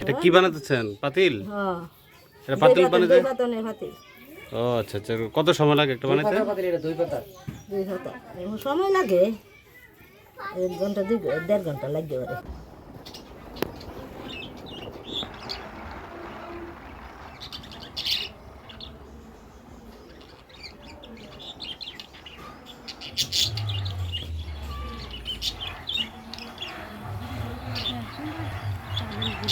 এটা কি বানাতেছেন? পাতিল? হ্যাঁ। এটা পাতিল বানাতে? ও আচ্ছা আচ্ছা। কত সময় লাগে একটা বানাতে? দুই পাতা। এখন সময় লাগে। এক ঘণ্টা দুই দেড় ঘণ্টা লাগবে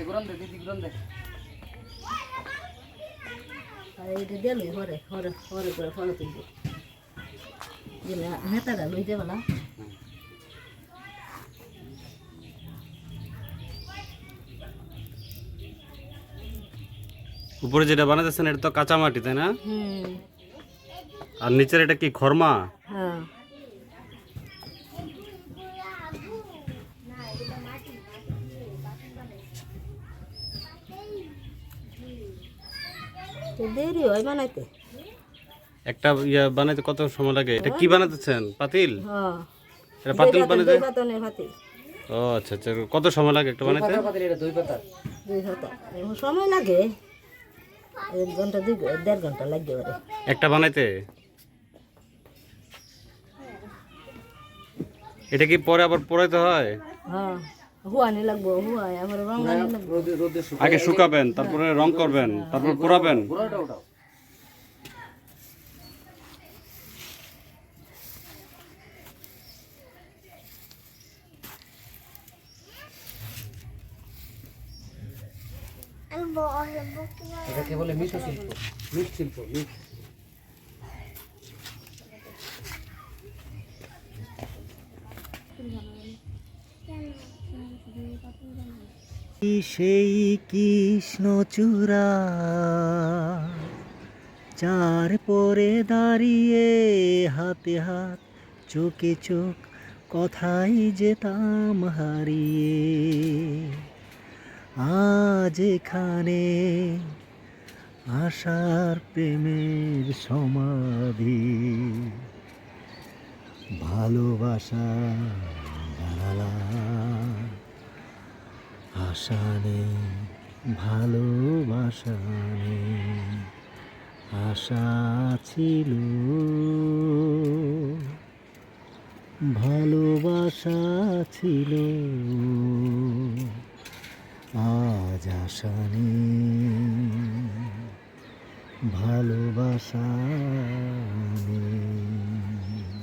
ওরে আর এইটা দিলে হরে হরে হরে করে ফলো তুলবে দিলে হেতাটা লই না উপরে যেটা বানাতেছেন এটা তো কাঁচা মাটি তাই না? আর নিচের এটা কি খরমা? হ্যাঁ। দেরি হয় বানাইতে। একটা ইয়া বানাইতে কত সময় লাগে? এটা কি বানাতেছেন পাতিল? হ্যাঁ। এটা পাতিল বানাতে ও আচ্ছা আচ্ছা। কত সময় লাগে একটা বানাইতে? দুই পাতা। এখন সময় লাগে। এক ঘণ্টা দুই দেড় ঘণ্টা লাগবে ওরে। একটা বানাইতে? এটা কি পরে আবার পরাইতে হয়? হ্যাঁ হুয়ানি লাগবো হুয়াই আমার রঙানি লাগবো। আগে শুকাবেন তারপরে রং করবেন তারপর পোড়াবেন। এটাকে বলে মৃৎ শিল্প। মৃৎ শিল্প মৃৎ সেই কৃষ্ণচূড়া চার পরে দাঁড়িয়ে হাতে হাত চোখে চোখ কথাই যেতাম হারিয়ে। এখানে আশার প্রেমের সমাধি ভালোবাসা জানালাম আশা নেই ভালোবাসা নেই আশা ছিল। ভালোবাসা ছিল। আশা নেই ভালোবাসা নেই